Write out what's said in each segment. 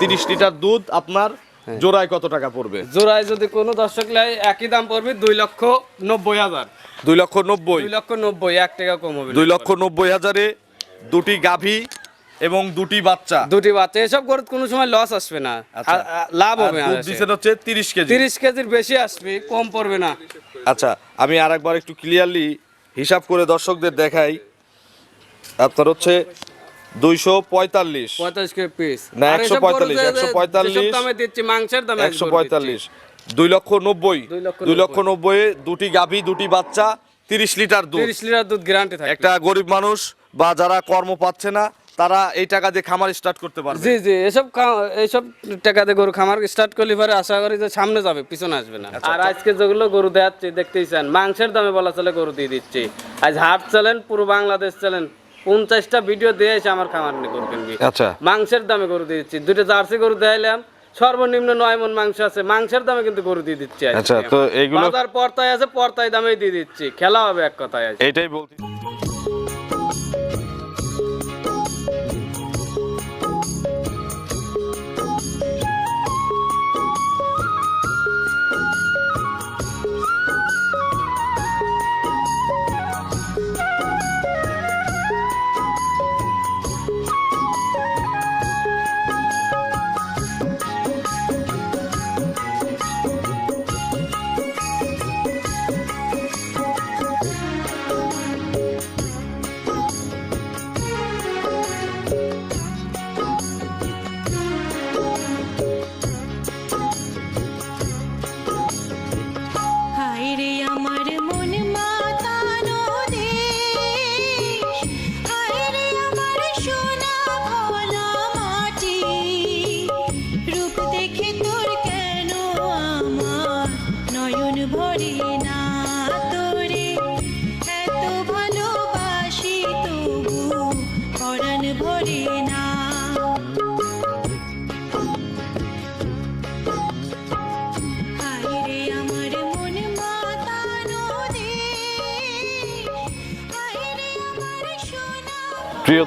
তিরিশ লিটার দুধ আপনার জোড়ায় কত টাকা পড়বে? জোড়ায় যদি কোনো দর্শক লাই একই দাম পড়বে দুই লক্ষ নব্বই হাজার। দুই লক্ষ নব্বই? দুই লক্ষ নব্বই এক টাকা কম হবে দুই লক্ষ নব্বই হাজারে দুটি গাভী এবং দুটি বাচ্চা। দুটি বাচ্চা এসব করে কোনো সময় লস আসবে না। আচ্ছা। লাভ হবে দুধ দিচ্ছেন হচ্ছে তিরিশ কেজি। তিরিশ কেজির বেশি আসবে কম পড়বে না। আচ্ছা আমি আরেকবার একটু ক্লিয়ারলি হিসাব করে দর্শকদের দেখাই। আপনার হচ্ছে দুইশো পঁয়তাল্লিশ। পঁয়তাল্লিশ কেজি পিস না, 145, 145 দামে দিচ্ছি মাংসের দামে একশো পঁয়তাল্লিশ। দুই লক্ষ নব্বই। দুই লক্ষ নব্বই। দুটি গাভী দুটি বাচ্চা তিরিশ লিটার দুধ। তিরিশ লিটার দুধ গ্যারান্টি থাকে একটা গরিব মানুষ বা যারা কর্ম পাচ্ছে না তারা এই টাকা দিয়ে খামার স্টার্ট করতে পারবে। জি জি এসব এইসব টাকাতে গরু খামার স্টার্ট করলে পরে আশা করি যে সামনে যাবে পিছনে আসবে না। আচ্ছা, আর আজকে যেগুলো গরু দেখাচ্ছি দেখতেই চান। মাংসের দামে বলা চলে গরু দিয়ে দিচ্ছি। আজ হাট চলেন পুরো বাংলাদেশ চলেন। পঞ্চাশটা ভিডিও দিয়ে এসে আমার খামার নিয়ে গরু কিনবি। আচ্ছা। মাংসের দামে গরু দিয়ে দিচ্ছি। দুটো জার্সি গরু দেখাইলাম। সর্বনিম্ন নয় মন মাংস আছে। মাংসের দামে কিন্তু গরু দিয়ে দিচ্ছি। আচ্ছা তো এইগুলো বাজার পর্তায় আছে পর্তায় দামেই দিয়ে দিচ্ছি। খেলা হবে এক কথায় এটাই বলছি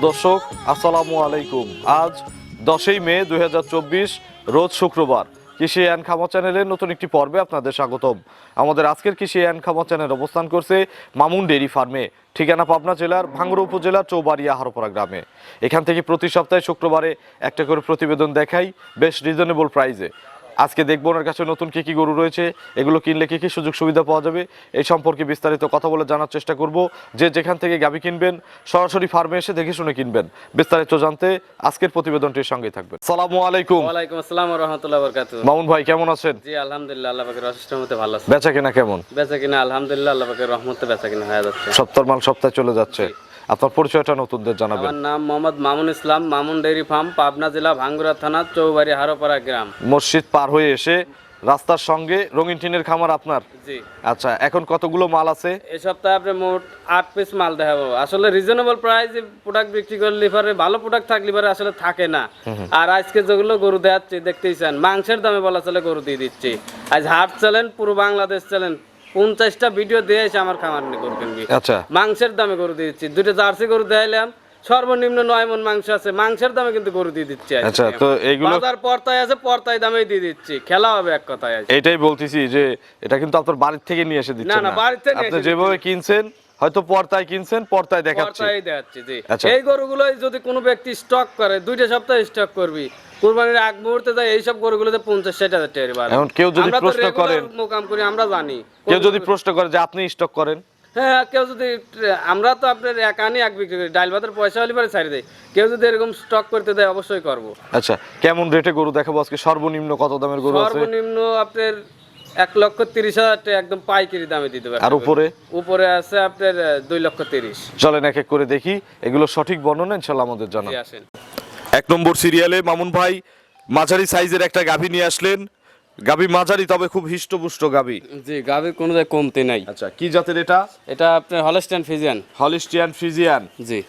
দর্শক, আসসালামু আলাইকুম। আজ দশই মে দু হাজার চব্বিশ, রোজ শুক্রবার। কৃষি অ্যান্ড খামা চ্যানেলের নতুন একটি পর্বে আপনাদের স্বাগতম। আমাদের আজকের কৃষি অ্যান্ড খামা চ্যানেল অবস্থান করছে মামুন ডেইরি ফার্মে, ঠিকানা পাবনা জেলার ভাঙ্গুড়া উপজেলার চৌবাড়িয়া হারোপাড়া গ্রামে। এখান থেকে প্রতি সপ্তাহে শুক্রবারে একটা করে প্রতিবেদন দেখাই, বেশ রিজনেবল প্রাইজে আজকে দেখব ওনার কাছে নতুন কি কি গরু রয়েছে এগুলো কিনলে কি কি সুযোগ সুবিধা পাওয়া যাবে এই সম্পর্কে বিস্তারিত কথা বলে জানার চেষ্টা করব। যে যেখান থেকে গাবি কিনবেন সরাসরি ফার্মে এসে দেখে শুনে কিনবেন। বিস্তারিত জানতে আজকের প্রতিবেদনটির সঙ্গে থাকবেন। সালামু আলাইকুম। ওয়ালাইকুম আসসালাম রহমতুল্লাহ বরকাতু মামুন ভাই কেমন আছেন? জি আলহামদুলিল্লাহ আল্লাহ পাকের অশেষ ভালো আছে। বেচা কেনা কেমন? বেচা কিনা আলহামদুলিল্লাহ আল্লাহ পাকের রহমতে বেচা কিনা হয়ে যাচ্ছে। সপ্তাহ মাল সপ্তাহে চলে যাচ্ছে। আপনার পরিচয়টা নতুনদের জানাবেন। আমার নাম মোহাম্মদ মামুন ইসলাম মামুন ডেইরি ফার্ম পাবনা জেলা ভাঙ্গুরা থানা চৌবাড়ি হারোপাড়া গ্রাম। মসজিদ পার হয়ে এসে রাস্তার সঙ্গে রঙিন টিনের খামার আপনার? জি। আচ্ছা এখন কতগুলো মাল আছে? এই সপ্তাহে আপনি মোট আট পিস মাল দেখাবো। আসলে রিজনেবল প্রাইস প্রোডাক্ট বিক্রি করলে পরে ভালো প্রোডাক্ট থাকলে পরে আসলে থাকে না। আর আজকে যেগুলো গরু দেখাচ্ছি দেখতেই চান। মাংসের দামে বলা চলে গরু দিয়ে দিচ্ছি। আজ হাট চলেন পুরো বাংলাদেশ চলেন। পঞ্চাশটা ভিডিও দিয়ে এসে আমার খামার নিয়ে গরু কিনবি আচ্ছা। মাংসের দামে গরু দিয়ে দিচ্ছি। দুটো জার্সি গরু দেখাইলাম। সর্বনিম্ন নয় মন মাংস আছে। মাংসের দামে কিন্তু গরু দিয়ে দিচ্ছে আচ্ছা তো এইগুলো বাজার পর্তায় আছে পর্তায় দামেই দিয়ে দিচ্ছি। খেলা হবে এক কথায় এটাই বলতেছি যে এটা কিন্তু আপনার বাড়ির থেকে নিয়ে এসে দিচ্ছেন না, না থেকে আপনি যেভাবে কিনছেন হয়তো পর্দায় কিনছেন পর্দায় দেখাচ্ছে। পর্তায় দেখাচ্ছি জি। আচ্ছা। এই গরুগুলো যদি কোনো ব্যক্তি স্টক করে দুইটা সপ্তাহ স্টক করবি। কুরবানির আগ মুহূর্তে যায় এইসব গরুগুলোতে পঞ্চাশ ষাট হাজার। এখন কেউ যদি প্রশ্ন করেন মোকাম করি আমরা জানি। কেউ যদি প্রশ্ন করে যে আপনি স্টক করেন? হ্যাঁ কেউ যদি আমরা তো আপনার এক আনি এক বিক্রি করি। ডাইল ভাতের পয়সা হলে পরে ছাড়ি দেয় কেউ যদি এরকম স্টক করতে দেয় অবশ্যই করব। আচ্ছা কেমন রেটে গরু দেখাবো? আজকে সর্বনিম্ন কত দামের গরু আছে? সর্বনিম্ন আপনার এক লক্ষ তিরিশ হাজার টাকা একদম পাইকারি দামে দিতে পারবে। আর উপরে? উপরে আছে আপনার দুই লক্ষ তিরিশ। চলেন এক এক করে দেখি। এগুলো সঠিক বর্ণনা ইনশাল্লাহ আমাদের জানা আসেন। এক নম্বর সিরিয়ালে মামুন ভাই মাঝারি সাইজের একটা গাভী নিয়ে আসলেন। গাভী মাঝারি তবে খুব হিষ্টপুষ্ট গাভী। জি গাভীর কোনো জায়গায় কমতে নাই। আচ্ছা কি জাতের এটা? এটা আপনার হলস্টাইন ফিজিয়ান। হলিস্টিয়ান ফ্রিজিয়ান জি।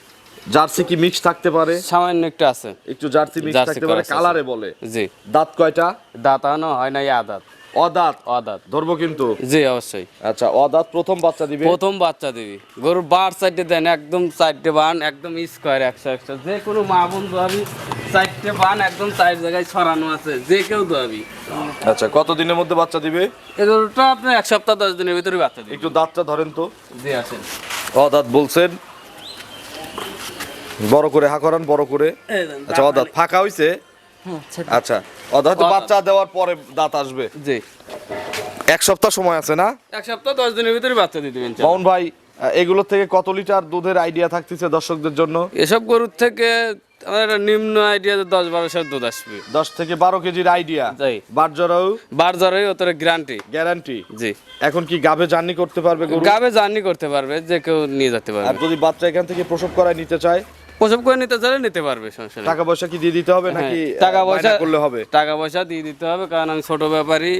জার্সি কি মিক্স থাকতে পারে? সামান্য একটা আছে। একটু জার্সি মিক্স থাকতে পারে। কালারে বলে। জি দাঁত কয়টা? দাঁতানো হয় না ইয়া দাঁত অদাঁত। অদাত। ধরবো কিন্তু? জি অবশ্যই। আচ্ছা অদাঁত প্রথম বাচ্চা দিবে? প্রথম বাচ্চা দিবি। গরুর বার সাইডে দেন একদম চারটে বান একদম স্কোয়ার একশো একশো। যে কোনো মা বোন দোয়াবি চারটে বান একদম চার জায়গায় ছড়ানো আছে। যে কেউ দোয়াবি। আচ্ছা কত দিনের মধ্যে বাচ্চা দিবে? এই গরুটা আপনার এক সপ্তাহ দশ দিনের ভিতরে বাচ্চা দিবি। একটু দাঁতটা ধরেন তো। জি আসেন। অদাঁত বলছেন। বড় করে হা করান বড় করে। আচ্ছা অদাঁত ফাঁকা হইছে? আচ্ছা অদাঁত। বাচ্চা দেওয়ার পরে দাঁত আসবে। জি। এক সপ্তাহ সময় আছে না? এক সপ্তাহ দশ দিনের ভিতরে বাচ্চা দিয়ে দিবেন মাউন ভাই এগুলো থেকে কত লিটার দুধের আইডিয়া থাকতেছে দর্শকদের জন্য? এসব গরুর থেকে একটা নিম্ন আইডিয়া দশ বারোশো দুধ আসবে। দশ থেকে বারো কেজির আইডিয়া। বারজরাও বার জ্বরেই ওতরে গ্যারান্টি গ্যারান্টি জি। এখন কি গাবে জার্নি করতে পারবে গাবে জার্নি করতে পারবে যে কেউ নিয়ে যেতে আর পারবে। যদি বাচ্চা এখান থেকে প্রসব করায় নিতে চায় প্রসব করে নিতে চাইলে নিতে পারবে সমস্যা টাকা পয়সা কি দিয়ে দিতে হবে নাকি হ্যাঁ, টাকা পয়সা করলে হবে? টাকা পয়সা দিয়ে দিতে হবে কারণ আমি ছোট ব্যাপারী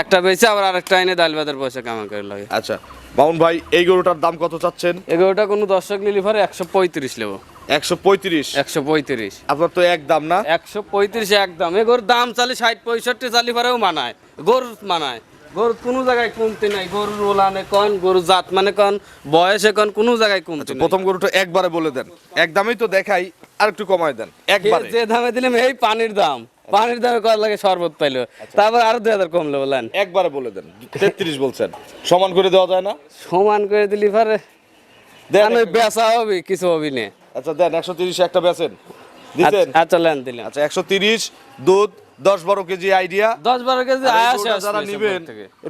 একটা বেচে আবার আরেকটা এনে ডাল ভাতের পয়সা কামা করে লাগে। আচ্ছা বাউন ভাই এই গরুটার দাম কত চাচ্ছেন? এগুলোটা কোনো দর্শক নিলি পরে একশো পঁয়ত্রিশ নেব। একশো পঁয়ত্রিশ? একশো পঁয়ত্রিশ। আপনার তো এক দাম না? একশো পঁয়ত্রিশ একদম। এগোর দাম চালি ষাট পঁয়ষট্টি চালি পরেও মানায় গরু মানায়। গরুর কোনো জায়গায় কমতি নাই। গরুর ওলানে কন গরু জাত মানে কন বয়সে কন কোনো জায়গায় কমতি নাই। প্রথম গরুটা একবারে বলে দেন। এক দামেই তো দেখাই আর একটু কমায় দেন একবারে। যে দামে দিলাম এই পানির দাম। পানির দামে কত লাগে শরবত পাইলো। তারপর আরও দুই হাজার কমলো বলেন। একবারে বলে দেন তেত্রিশ বলছেন। সমান করে দেওয়া যায় না? সমান করে দিলি পরে? দেন আমি বেচা হবে কিছু হবে না। আচ্ছা দেন একশো তিরিশ একটা বেচেন। দিতেন? আচ্ছা, আচ্ছা লেন দিলাম। আচ্ছা একশো তিরিশ দুধ দশ বারো কেজি আইডিয়া দশ বারো কেজি যারা নিবেন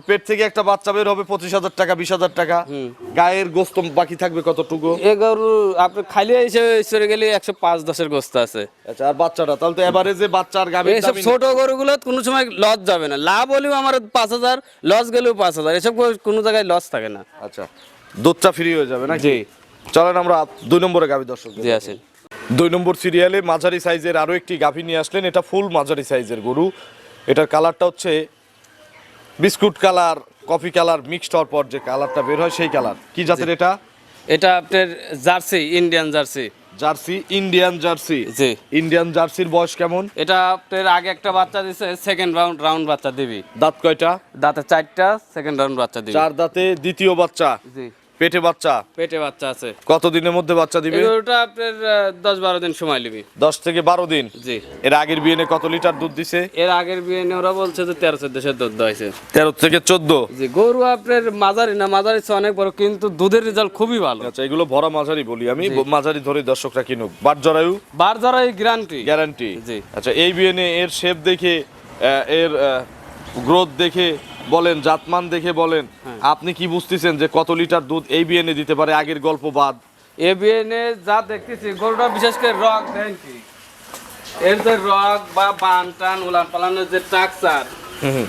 পেট থেকে একটা বাচ্চা বের হবে পঁচিশ হাজার টাকা বিশ হাজার টাকা। গায়ের গোস্ত বাকি থাকবে কতটুকু? এ গরু আপনি খালি এসে গেলে একশো পাঁচ দশের গোস্ত আছে। আচ্ছা আর বাচ্চাটা? তাহলে তো এভারেজে বাচ্চার গাভীর এইসব দামই- ছোট গরুগুলো কোনো সময় লস যাবে না। লাভ হলেও আমার পাঁচ হাজার লস গেলেও পাঁচ হাজার। এসব কোনো জায়গায় লস থাকে না। আচ্ছা দুধটা ফ্রি হয়ে যাবে না জি। চলেন আমরা দুই নম্বরে গাভী দর্শক জি আসেন। দুই নম্বর সিরিয়ালে মাঝারি সাইজের আরও একটি গাভী নিয়ে আসলেন। এটা ফুল মাঝারি সাইজের গরু। এটার কালারটা হচ্ছে biscuit colour coffee colour mixed হওয়ার পর যে কালারটা বের হয় সেই কালার। কি জাতের এটা? এটা আপনার Jersey Indian Jersey. Jersey Indian Jersey. জি। ইন্ডিয়ান জার্সির বয়স কেমন? এটা আপনার আগে একটা বাচ্চা দিছে সেকেন্ড রাউন্ড রাউন্ড বাচ্চা দিবি। দাঁত কয়টা? দাঁতে চারটা সেকেন্ড রাউন্ড বাচ্চা দিবি। চার দাঁতে দ্বিতীয় বাচ্চা। জি। পেটে বাচ্চা? পেটে বাচ্চা আছে। কত দিনের মধ্যে বাচ্চা দিবে? ওটা আপনার দশ বারো দিন সময় নিবি। দশ থেকে বারো দিন? জি। এর আগের বিয়েনে কত লিটার দুধ দিছে? এর আগের বিয়ে নিয়ে ওরা বলছে যে তেরো চোদ্দশের দুধ হয়েছে তেরো থেকে চোদ্দ? জি গরু আপনার মাঝারি না মাঝারি চেয়ে অনেক বড় কিন্তু দুধের রেজাল্ট খুবই ভালো। আচ্ছা এগুলো ভরা মাঝারি বলি আমি মাঝারি ধরে দর্শকরা কিনুক। বার জরায়ু? বার এই গ্যারান্টি গ্যারান্টি জি। আচ্ছা এই বিয়েনে এর শেপ দেখে এর গ্রোথ দেখে বলেন জাতমান দেখে বলেন হ্যাঁ। আপনি কি বুঝতেছেন যে কত লিটার দুধ এই বিয়েনে দিতে পারে? আগের গল্প বাদ। এ বিয়ে নিয়ে যা দেখতেছি গরুটা বিশেষ করে রক দেন কি? এর যে রক বা বান টান উলান পালানোর যে ট্রাকচার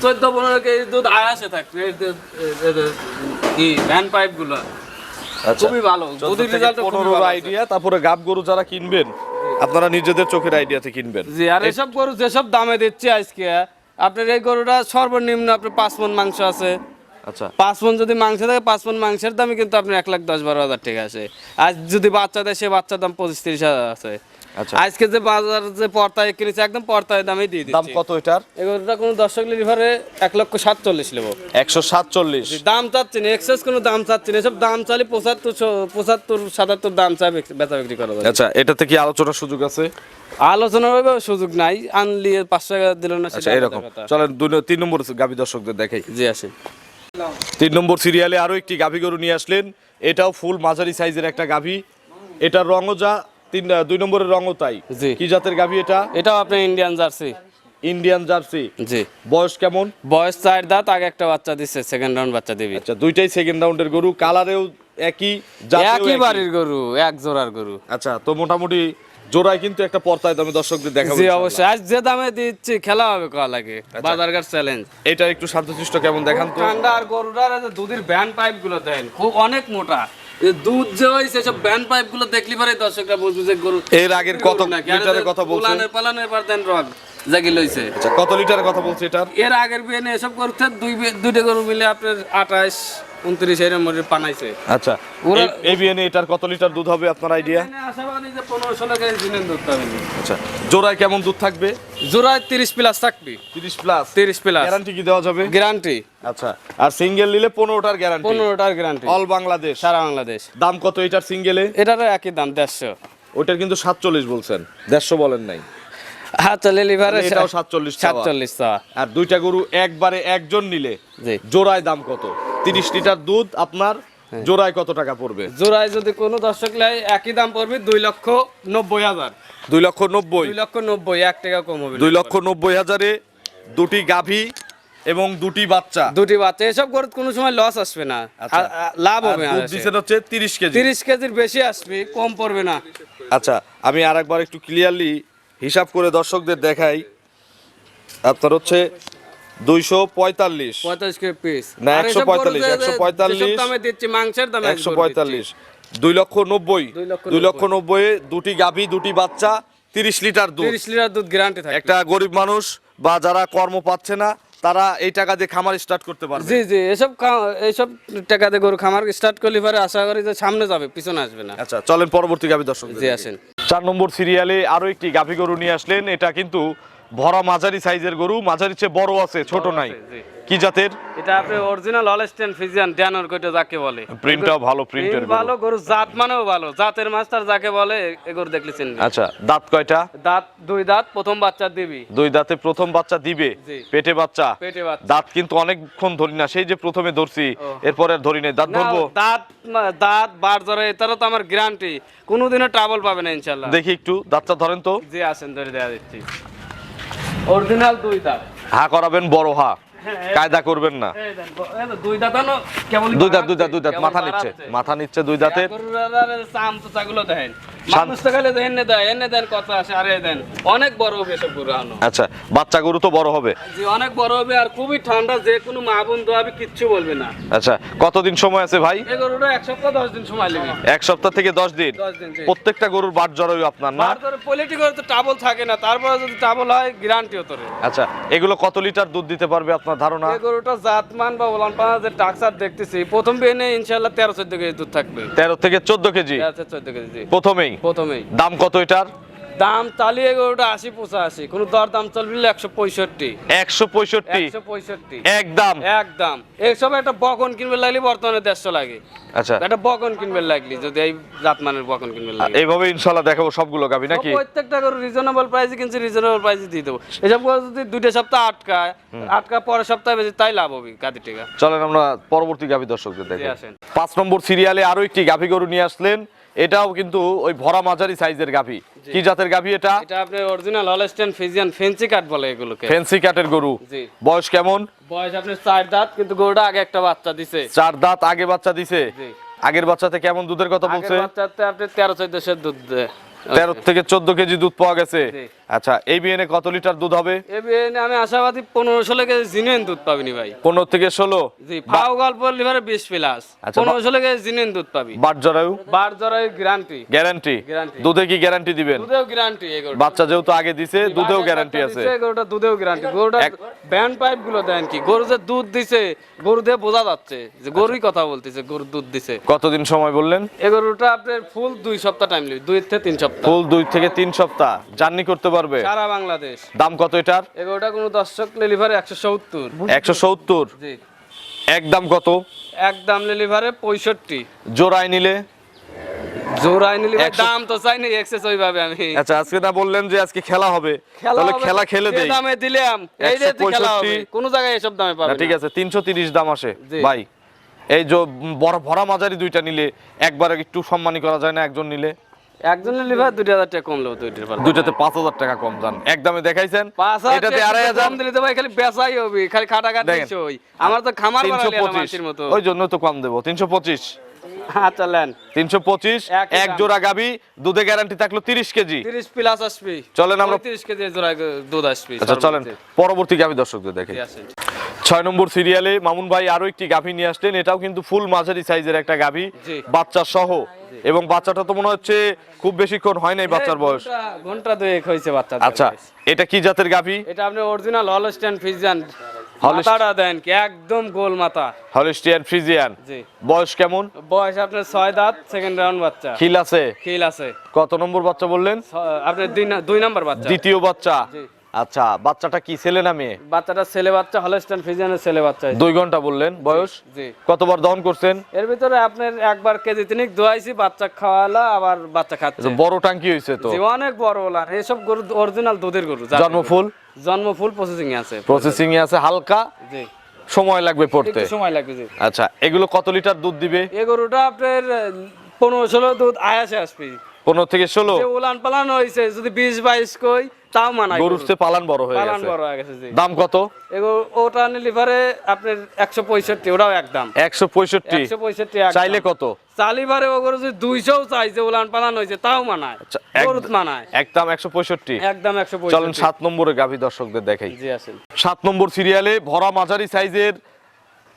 চোদ্দ পনেরো কেজি দুধ আয়াসে থাকবে এর যে- ই ভ্যান পাইপগুলো। আচ্ছা। খুবই ভালো দুধের রেজাল্ট পনেরো আইডিয়া তারপরে গাব গরু যারা কিনবেন আপনারা নিজেদের চোখের আইডিয়াতে কিনবেন। জি আর এসব গরু যেসব দামে দিচ্ছে আজকে আপনার এই গরুটা সর্বনিম্ন আপনার পাঁচ মন মাংস আছে। আচ্ছা। পাঁচ মন যদি মাংস থাকে পাঁচ মন মাংসের দামে কিন্তু আপনার এক লাখ দশ বারো হাজার টাকা আছে। আর যদি বাচ্চা দেয় সে বাচ্চার দাম পঁচিশ তিরিশ হাজার আছে। আজকে যে বাজার যে পর্তায় কিনেছে একদম পর্তায় দামে দিয়ে দাম দিচ্ছি। কত এটার? এগুলোটা কোনো দর্শক লিভারে এক লক্ষ সাতচল্লিশ নেব। একশো সাতচল্লিশ। দাম চাচ্ছি না এক্সেস কোনো দাম চাচ্ছি না এসব দাম চালি পঁচাত্তর পঁচাত্তর সাতাত্তর দাম চাই বেচ- বিক্রি করা যায়। আচ্ছা এটাতে কি আলোচনার সুযোগ আছে? আলোচনার হবে সুযোগ নাই আনলি পাঁচশো টাকা দিল না আচ্ছা সেটা এরকম। চলেন দুই তিন নম্বর গাভী দর্শকদের দেখাই। জি আসে। তিন নম্বর সিরিয়ালে আরও একটি গাভী গরু নিয়ে আসলেন। এটাও ফুল মাঝারি সাইজের একটা গাভী। এটার রঙও যা তিন দুই নম্বরের রঙও তাই। কি জাতের গাভী এটা? এটাও আপনার ইন্ডিয়ান জার্সি ইন্ডিয়ান জার্সি জি। বয়স কেমন? বয়স চার দাঁত আগে একটা বাচ্চা দিচ্ছে সেকেন্ড রাউন্ড বাচ্চা দিবি। আচ্ছা দুইটাই সেকেন্ড রাউন্ডের গরু কালারেও একই একই একই। বাড়ির গরু এক জোড়ার গরু। আচ্ছা তো মোটামুটি জোড়ায় কিন্তু একটা পর্তায় দামে দর্শকদের দেখাবো জি অবশ্যই। আজ যে দামে দিচ্ছি খেলা হবে কয়া লাগে? বাজারঘাট চ্যালেঞ্জ এটা একটু শান্তশিষ্ট কেমন দেখান তো। ঠান্ডা আর গরুটার দুধের ব্যান্ড পাইপগুলো দেন খুব অনেক মোটা। দুধ যে সেসব ব্যান পাইপগুলো দেখলি পারে দর্শকরা বুঝবে যে গরু এর আগের কত লিটারের কথা বলছে? পালানের পালানের পর দেন রগ জাগি লইছে। আচ্ছা কত লিটারের কথা বলছে এটার? এর আগের বিয়ে নিয়ে এসব করতে দুই দুইটা গরু মিলে আপনার আঠাশ উনত্রিশ এর মধ্যে পানাইছে। আচ্ছা এই- বিএনএ এটার কত লিটার দুধ হবে আপনার আইডিয়া? আশাবাদী যে পনেরো ষোলো কেজি দিনের দুধ পাবেন। আচ্ছা জোড়ায় কেমন দুধ থাকবে? জোড়ায় তিরিশ প্লাস থাকবে। তিরিশ প্লাস? তিরিশ প্লাস। গ্যারান্টি কি দেওয়া যাবে? গ্যারান্টি। আচ্ছা আর সিঙ্গেল নিলে পনেরোটার গ্যারান্টি। পনেরোটার গ্যারান্টি। অল বাংলাদেশ? সারা বাংলাদেশ। দাম কত এটার সিঙ্গেলে? এটারও একই দাম দেড়শো। ওইটার কিন্তু সাতচল্লিশ বলছেন। দেড়শো বলেন নাই। আচ্ছা লিভারে এটাও 47 চাওয়া। সাতচল্লিশ চাওয়া আর দুইটা গরু একবারে একজন নিলে জোড়ায় দাম কত? তিরিশ লিটার দুধ আপনার হ্যাঁ। জোড়ায় কত টাকা পড়বে? জোড়ায় যদি কোনো দর্শক লাই একই দাম পড়বে দুই লক্ষ নব্বই হাজার। দুই লক্ষ নব্বই? দুই লক্ষ নব্বই এক টাকা কম হবে দুই লক্ষ নব্বই হাজারে দুটি গাভী এবং দুটি বাচ্চা। দুটি বাচ্চা এসব করে কোনো সময় লস আসবে না। আচ্ছা। লাভ হবে দুধ দিচ্ছেন হচ্ছে তিরিশ কেজি। তিরিশ কেজির বেশি আসবে কম পড়বে না। আচ্ছা আমি আর একবার একটু ক্লিয়ারলি হিসাব করে দর্শকদের দেখাই। আপনার হচ্ছে দুইশো পঁয়তাল্লিশ। পঁয়তাল্লিশ কেজি পিস না, 145, 145 দামে দিচ্ছি মাংসের দামে একশো পঁয়তাল্লিশ। দুই লক্ষ নব্বই। দুই লক্ষ নব্বই। দুটি গাভী দুটি বাচ্চা তিরিশ লিটার দুধ। তিরিশ লিটার দুধ গ্যারান্টি থাকে একটা গরিব মানুষ বা যারা কর্ম পাচ্ছে না তারা এই টাকা দিয়ে খামার স্টার্ট করতে পারবে। জি জি এসব এইসব টাকাতে গরু খামার স্টার্ট করলে পরে আশা করি যে সামনে যাবে পিছনে আসবে না। আচ্ছা চলেন পরবর্তী গাভী দর্শক জি আসেন। চার নম্বর সিরিয়ালে আরও একটি গাভী গরু নিয়ে আসলেন এটা কিন্তু ভরা মাঝারি সাইজের গরু মাঝারি চেয়ে বড় আছে ছোট নাই। কি জাতের? এটা আপনি অরিজিনাল অলস্টেন ফিজিয়ান ড্যানোর কইটা যাকে বলে। প্রিন্টটাও ভালো প্রিন্টের প্রিন্ট ভালো গরু জাত মানেও ভালো। জাতের মাস্টার যাকে বলে এ গরু দেখলেছেন আচ্ছা দাঁত কয়টা? দাঁত দুই দাঁত প্রথম বাচ্চা দিবি। দুই দাঁতে প্রথম বাচ্চা দিবে? পেটে বাচ্চা? পেটে বাচ্চা। দাঁত কিন্তু অনেকক্ষণ ধরি না সেই যে প্রথমে ধরছি। এরপরে আর ধরি নাই। দাঁত ধরবো? দাঁত দাঁত বার ধরে এটারও তো আমার গ্যারান্টি কোনোদিনও ট্রাবল পাবে না ইনশাল্লাহ দেখি একটু দাঁতটা ধরেন তো। জি আসেন ধরে দেওয়া দিচ্ছি। অরিজিনাল দুই দাঁত। হা করাবেন বড় হা। কায়দা করবেন না। দুই দাঁত দুই দাঁত দুই দাঁত মাথা নিচ্ছে মাথা নিচ্ছে দুই দাঁতের। চাম আচ্ছা বাচ্চা গরু তো বড় হবে। অনেক বড় হবে আর খুবই ঠান্ডা যে কোনো মা বোন দোয়াবে কিচ্ছু বলবে না। আচ্ছা কতদিন সময় আছে ভাই? গরুটা এক সপ্তাহ দশ দিন সময় এক সপ্তাহ থেকে দশ দিন। প্রত্যেকটা গরুর বাট জড়াই আপনার না? পলিটি তো টাবল থাকে না তারপরে যদি টাবল হয় গ্যারান্টি হতো আচ্ছা এগুলো কত লিটার দুধ দিতে পারবে আপনার ধারণা? এই গরুটা জাতমান বা ওলান পানা যে টাকসার দেখতেছি প্রথম বেনে ইনশাল্লাহ তেরো চোদ্দ কেজি দুধ থাকবে। তেরো থেকে চোদ্দ কেজি? চোদ্দ কেজি জি। প্রথমেই। প্রথমেই। দাম কত এটার? দাম চালিয়ে গরুটা আশি পঁচাশি কোনো দর দাম চলবে একশো পঁয়ষট্টি। একশো পঁয়ষট্টি? একশো পঁয়ষট্টি। একদম একদম। এইসব একটা বকন কিনবে লাগলে বর্তমানে দেড়শো লাগে। আচ্ছা। একটা বকন কিনবে লাগলি যদি এই জাতমানের বকন কিনবে লাগে এইভাবে ইনশাল্লাহ দেখাবো সবগুলো গাবি নাকি? প্রত্যেকটা গরু রিজনেবল প্রাইসে কিনছি রিজনেবল প্রাইসে দিয়ে দেবো। এসব গরু যদি দুইটা সপ্তাহ আটকায় আটকা পরের সপ্তাহে বেশি তাই লাভ হবে কাদি টাকা। চলেন আমরা পরবর্তী গাভী দর্শকদের দেখি আসেন। পাঁচ নম্বর সিরিয়ালে আরও একটি গাভী গরু নিয়ে আসলেন এটাও কিন্তু ওই ভরা মাঝারি সাইজের গাভী। কি জাতের গাভী এটা? এটা আপনার original Holstein Friesian fancy cut বলে এগুলোকে। ফেন্সি কাটের গরু। জি। বয়স কেমন? বয়স আপনার চার দাঁত কিন্তু গরুটা আগে একটা বাচ্চা দিছে। চার দাঁত আগে বাচ্চা দিছে? জি। আগের বাচ্চাতে কেমন দুধের কথা আগের বলছে? বাচ্চাতে আপনি তেরো চোদ্দশের দুধ দেয়। তেরো থেকে চোদ্দ কেজি দুধ পাওয়া গেছে। আচ্ছা এই বিয়েনে কত লিটার দুধ হবে? এ নিয়ে আমি আশাবাদী পনেরো ষোলো কেজি জিনেন দুধ পাবিনি ভাই। পনেরো থেকে ষোলো? জি পাও গল্প লিভারে বিশ প্লাস আচ্ছা, পনেরো ষোলো কেজি জিনেন দুধ পাবি। বাট জরায়ু? বার জরাই গ্যারান্টি গ্যারান্টি দুধে কি গ্যারান্টি দিবেন? দুধেও গ্যারান্টি বাচ্চা যেহেতু আগে দিছে দুধেও গ্যারান্টি আছে। গরুটা দুধেও গ্যারান্টি গরুটা ব্যান্ড পাইপগুলো দেন কি? গরু যে দুধ দিছে গরু দিয়ে বোঝা যাচ্ছে যে গরুই কথা বলতেছে গরু দুধ দিছে। কতদিন সময় বললেন? এই গরুটা আপনার ফুল দুই সপ্তাহ টাইম লিবে দুই থেকে তিন সপ্তাহ ফুল দুই থেকে তিন সপ্তাহ জার্নি করতে পারবে। সারা বাংলাদেশ। দাম কত এটার? এই গরুটা কোনো দর্শক ডেলিভারি একশো সত্তর। একশো সত্তর? একদম কত? একদম ডেলিভারি পঁয়ষট্টি। জোড়ায় নিলে? দাম তো চাই না এক্সেস ওইভাবে আমি। আচ্ছা আজকে না বললেন যে আজকে খেলা হবে। তাহলে খেলা খেলে দেই। দামে দিলাম এই যে খেলা হবে। কোন জায়গায় এসব দামে পাবে ঠিক আছে তিনশো তিরিশ দাম আসে। ভাই এই যে বড় ভরা মাঝারি দুইটা নিলে একবার একটু সম্মানী করা যায় না একজন নিলে। একজন লিভার দুই হাজার টাকা দুইটার দুইটাতে পাঁচ হাজার টাকা কম যান একদমে দেখাইছেন? পাঁচ হাজার এটাতে আড়াই হাজার দিলে তো ভাই খালি বেচাই হবে খালি দেখেন। ওই আমার তো খামার মতো। ওই জন্য তো কম দেবো তিনশো পঁচিশ। আচ্ছা লেন তিনশো পঁচিশ এক জোড়া গাবি দুধে গ্যারান্টি থাকল তিরিশ কেজি। তিরিশ প্লাস আসবি। চলেন আমরা- তিরিশ কেজি জোড়া দুধ আসবি আচ্ছা চলেন। পরবর্তী গাবি দর্শকদের দেখে। ছয় নম্বর সিরিয়ালে মামুন ভাই আরও একটি গাভী নিয়ে আসলেন। এটাও কিন্তু ফুল মাঝারি সাইজের একটা গাভী বাচ্চা সহ। এবং বাচ্চাটা তো মনে হচ্ছে খুব বেশিক্ষণ হয় নাই বাচ্চার বয়স। ঘন্টা- দুয়েক হয়েছে বাচ্চা আচ্ছা এটা কি জাতের গাভী? এটা আপনি অরিজিনাল ফিজিয়ান Holstein- মাথাটা দেন কি একদম গোল মাথা। হলিস্টিয়ান ফ্রিজিয়ান জি। বয়স কেমন? বয়স আপনার ছয় দাঁত সেকেন্ড রাউন্ড বাচ্চা। খিল আছে? খিল আছে। কত নম্বর বাচ্চা বললেন? আপনার দুই দুই নাম্বার বাচ্চা। দ্বিতীয় বাচ্চা। জি। আচ্ছা বাচ্চাটা কি ছেলে না মেয়ে? বাচ্চাটা ছেলে বাচ্চা হলস্টাইন ফিজিয়ানের ছেলে বাচ্চা। দুই ঘণ্টা বললেন বয়স? জি। কতবার দহন করছেন? এর ভিতরে আপনার একবার কেজি তিনিক দোয়াইছি বাচ্চা খাওয়ালা আবার বাচ্চা খাচ্ছে। বড় টাঙ্কি হয়েছে তো। জি অনেক বড় ওলার এসব গরু অরিজিনাল দুধের গরু জন্মফুল জন্ম ফুল? প্রসেসিং এ আছে। প্রসেসিং এ আছে হালকা? জি। সময় লাগবে পড়তে। সময় লাগবে জি। আচ্ছা এগুলো কত লিটার দুধ দিবে? এই গরুটা আপনার পনেরো ষোলো দুধ আয়াসে আসবে। পনেরো থেকে ষোলো। উলান পালান হয়েছে যদি বিশ বাইশ কই তাও মানায় গরুর চেয়ে পালান বড় হয়ে পালান গেছে। বড় হয়ে গেছে দাম কত? ওটা লিভারে আপনার একশো পঁয়ষট্টি ওটাও একদম একশো পঁয়ষট্টি। একশো পঁয়ষট্টি চাইলে কত? চালিবারে ও গরু যদি দুইশো চাইছে উলান পালান হয়েছে তাও মানায়। আচ্ছা, গরুত মানায়। একদম একশো পঁয়ষট্টি। একদম একশো চলেন সাত নম্বরে গাভী দর্শকদের দেখাই। জি আসেন। সাত নম্বর সিরিয়ালে ভরা মাঝারি সাইজের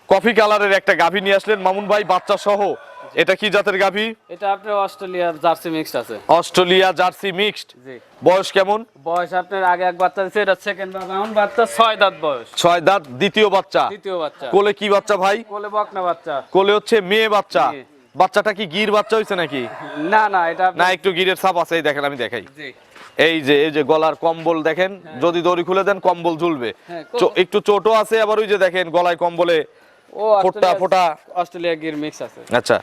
কফি কালারের একটা গাভী নিয়ে আসলেন মামুন ভাই বাচ্চা সহ এটা কি জাতের গাভী? এটা আপনার অস্ট্রেলিয়ার জার্সি মিক্সড আছে। অস্ট্রেলিয়া জার্সি মিক্সড জি। বয়স কেমন? বয়স আপনার আগে এক বাচ্চা দিচ্ছে এটা সেকেন্ড রাউন্ড বাচ্চা ছয় দাঁত বয়স। ছয় দাঁত দ্বিতীয় বাচ্চা। দ্বিতীয় বাচ্চা। কোলে কি বাচ্চা ভাই? কোলে বকনা বাচ্চা। কোলে হচ্ছে মেয়ে বাচ্চা। বাচ্চাটা কি গির বাচ্চা হয়েছে নাকি? না না এটা না একটু গিরের ছাপ আছে এই দেখেন আমি দেখাই। জি। এই যে এই যে গলার কম্বল দেখেন যদি দড়ি খুলে দেন কম্বল ঝুলবে। হ্যাঁ, একটু চোটও আছে আবার ওই যে দেখেন গলায় কম্বলে ও ফোঁটা ফোঁটা। অস্ট্রেলিয়া গির মিক্স আছে। আচ্ছা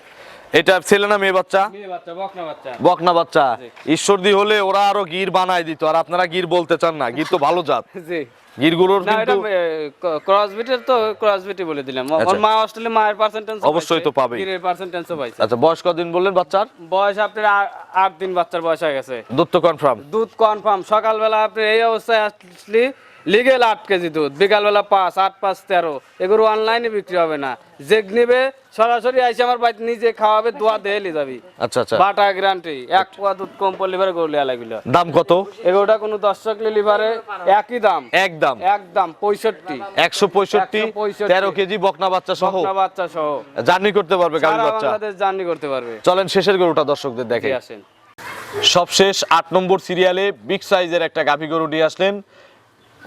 এটা ছেলে না মেয়ে বাচ্চা? মেয়ে বাচ্চা বকনা বাচ্চা। বকনা বাচ্চা। ঈশ্বরদি হলে ওরা আরও গির বানায় দিত আর আপনারা গির বলতে চান না গির তো ভালো জাত। জি। গিরগুলোর কিন্তু ক্রসবিটের তো ক্রসবিটি বলে দিলাম। ওর আচ্ছা। মা অস্ট্রেলিয়া মায়ের পার্সেন্টেজ অবশ্যই তো পাবেই। গিরের পার্সেন্টেজও পাইছে। আচ্ছা বয়স কদিন বললেন বাচ্চার? বয়স আপনার আ- আট দিন বাচ্চার বয়স হয়ে গেছে। দুধ তো কনফার্ম দুধ কনফার্ম সকালবেলা আপনি এই অবস্থায় আসলি লিগেল আট কেজি দুধ বিকালবেলা পাঁচ আট পাঁচ তেরো। এগুলো অনলাইনে বিক্রি হবে না। যে নিবে সরাসরি আইসে আমার বাড়িতে নিজে খাওয়াবে দোয়া দিয়ে লি যাবি। আচ্ছা আচ্ছা। বাটা গ্যারান্টি এক পোয়া দুধ কম পড়লে গরু লিয়া লাগল দাম কত? এগুলোটা কোনো দর্শক লিভারে একই দাম। এক একদম একদম পঁয়ষট্টি। একশো পঁয়ষট্টি তেরো কেজি বকনা বাচ্চা সহ? বকনা বাচ্চা সহ। জার্নি করতে পারবে গাড়ি বাচ্চা? জার্নি করতে পারবে। চলেন শেষের গরুটা দর্শকদের দেখে। আসেন। সবশেষ আট নম্বর সিরিয়ালে বিগ সাইজের একটা গাভী গরু নিয়ে আসলেন।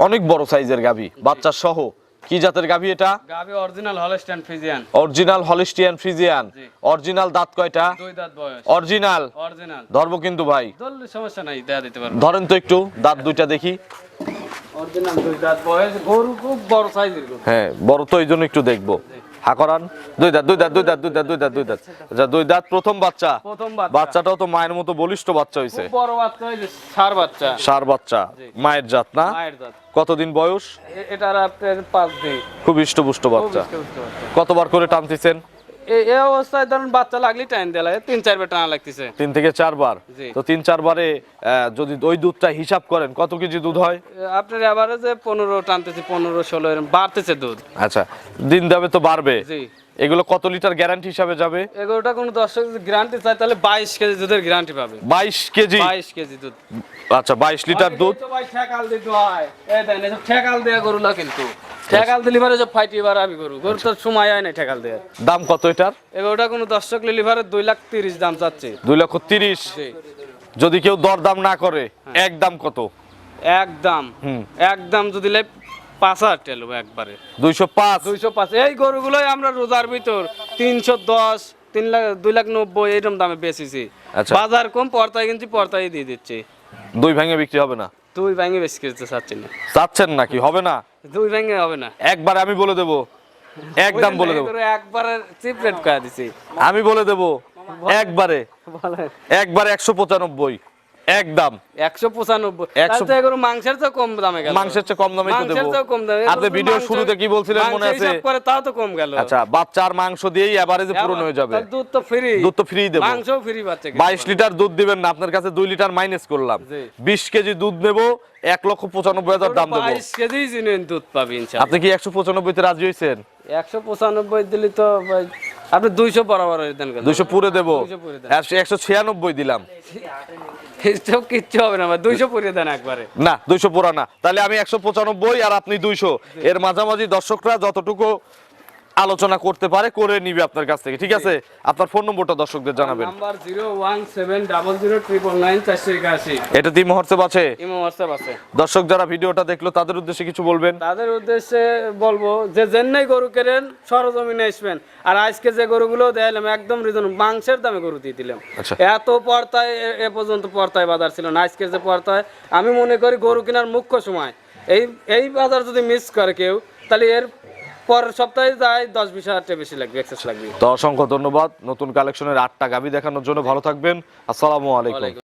অনেক বড় সাইজের গাবি বাচ্চা সহ। কি জাতের গাবি এটা? গাবি original Holstein Friesian. Original Holstein Friesian. Original দাঁত কয়টা? দুই দাঁত বয়স। অরিজিনাল? অরিজিনাল। ধরবো কিন্তু ভাই। ধরলে সমস্যা নাই দেয়া দিতে পারব। ধরেন তো একটু দাঁত দুইটা দেখি। অরিজিনাল দুই দাঁত বয়স গরু খুব বড় সাইজের গরু। হ্যাঁ বড় তো এইজন্য একটু দেখব। হা করান। দুই দাঁত দুই দাঁত দুই দাঁত দুই দাঁত দুই দাঁত দুই দাঁত। দুই দাঁত প্রথম বাচ্চা। প্রথম বাচ্চাটাও তো মায়ের মতো বলিষ্ঠ বাচ্চা হইছে। বড় বাচ্চা হয়েছে সার বাচ্চা। সার বাচ্চা মায়ের জাত না? মায়ের কতদিন বয়স? এটার আপনার পাঁচ দিন। খুব ইষ্টপুষ্ট বাচ্চা। কতবার করে টানতেছেন? এই অবস্থায় ধরুন বাচ্চা লাগলে টাইম দেওয়া লাগে তিন চারবার টানা লাগতেছে। তিন থেকে চারবার। তো তিন চারবারে যদি ওই দুধটা হিসাব করেন কত কেজি দুধ হয়? আপনার এবারে যে পনেরো টানতেছে পনেরো ষোলো এরকম বাড়তেছে দুধ। আচ্ছা দিন যাবে তো বাড়বে। জি। এগুলো কত লিটার গ্যারান্টি হিসাবে যাবে? এগুলোটা কোনো দর্শক যদি গ্যারান্টি চায় তাহলে বাইশ কেজি দুধের গ্যারান্টি পাবে। বাইশ কেজি? বাইশ কেজি দুধ। আচ্ছা বাইশ লিটার দুধ? ঠেকাল দিতে হয়। এই দেন এসব ঠেকাল দেয়া গরু না কিন্তু। ঠেকাল পারে সব ফাইটি বার আমি গরু গরু তো সময় হয় না ঠেকাল দেওয়ার। দাম কত এটার? এগুলোটা কোনো দর্শক লিভারের দুই লাখ তিরিশ দাম চাচ্ছে। দুই লক্ষ তিরিশ। যদি কেউ দর দাম না করে এক দাম কত? একদম হুম। একদম যদি লে পাঁচ হাজার টেলো একবারে। দুইশো পাঁচ। দুইশো পাঁচ। এই গরুগুলোই আমরা রোজার ভিতর তিনশো দশ তিন লাখ দুই লাখ নব্বই এরকম দামে বেচেছি। আচ্ছা। বাজার কম পর্তায় কিনছি পর্তায় দিয়ে দিচ্ছি। দুই ভাঙে বিক্রি হবে না? দুই ভাঙে বেশি কিনতে চাচ্ছি না। চাচ্ছেন নাকি? হবে না? দুই ব্যাঙে হবে না। একবার আমি বলে দেবো। একদম বলে দেবো। একবারে চিপ রেট করে দিছি। আমি বলে দেবো। একবারে। একবারে একশো পঁচানব্বই। একদম। একশো পঁচানব্বই। একশো- তাহলে তো এগুলো মাংসের তো কম দামে গেল। মাংসের চেয়ে কম দামে মাংসের তো কম দামে আপনি মাংস- শুরুতে কি বলছিলেন মনে আছে? হিসাব করে তাও তো কম গেল। আচ্ছা বাচ্চার মাংস দিয়েই এভারেজে পূরণ হয়ে যাবে। দুধ তো ফ্রি দুধ তো ফ্রি দেবো। মাংস ফ্রি পাচ্ছে বাইশ লিটার দুধ দিবেন না আপনার কাছে দুই লিটার মাইনাস করলাম। জি। বিশ কেজি দুধ নেব এক লক্ষ পঁচানব্বই হাজার দাম দেবো। বাইশ কেজি জিনিস দুধ পাবি আপনি কি একশো পঁচানব্বইতে রাজি হয়েছেন? একশো পঁচানব্বই দিলে তো আপনি দুইশো বরাবর দুইশো পুরে দেবো। 200 পুরে দেন। একশো ছিয়ানব্বই দিলাম। কিচ্ছু হবে না দুইশো পরিয়ে দেন একবারে। না দুইশো পুরা না। তাহলে আমি একশো পঁচানব্বই আর আপনি দুইশো। এর মাঝামাঝি দর্শকরা যতটুকু আলোচনা করতে পারে করে নিবে আপনার কাছ থেকে ঠিক আছে? আপনার ফোন নম্বরটা দর্শকদের জানাবেন। Number zero one seven double zero triple nine চারশো একাশি। এটা তিন হোয়াটসঅ্যাপ আছে? ইমো হোয়াটসঅ্যাপ আছে। দর্শক যারা ভিডিওটা দেখল তাদের উদ্দেশ্যে কিছু বলবেন? তাদের উদ্দেশ্যে বলব যে জেন্নাই গরু কেনেন সরজমিনে আসবেন। আর আজকে যে গরুগুলো দেখালাম একদম রিজন মাংসের দামে গরু দিয়ে দিলাম। আচ্ছা। এত পর্তায় এ- এ পর্যন্ত পর্তায় বাজার ছিল না। আজকে যে পর্তায় আমি মনে করি গরু কেনার মুখ্য সময়। এই এই বাজার যদি মিস করে কেউ তাহলে এর পরের সপ্তাহে যাই দশ বিশ হাজার টাকা বেশি লাগবে এক্সেস লাগবে। তো অসংখ্য ধন্যবাদ। নতুন কালেকশনের আটটা গাবি দেখানোর জন্য ভালো থাকবেন। আসসালামু আলাইকুম।